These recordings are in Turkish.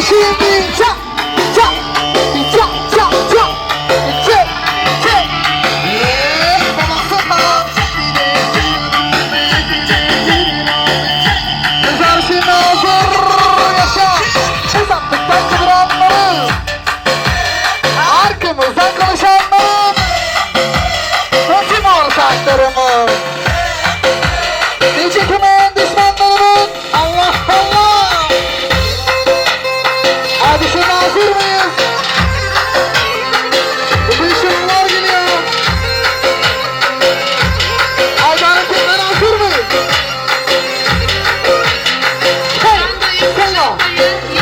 心人第 Hazır mıyız? Dışarılar geliyor. Alternatifler hazır mıyız? Hey! Hey!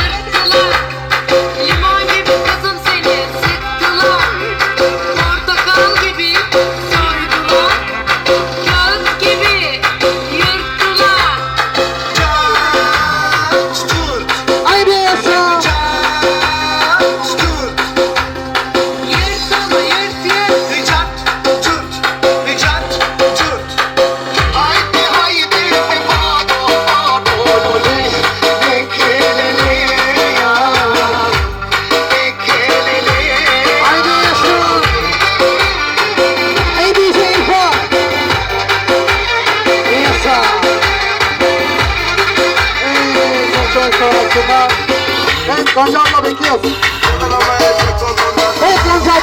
Church of Tonight. Hey, Gonzalo Vikios. Hey, Gonzalo.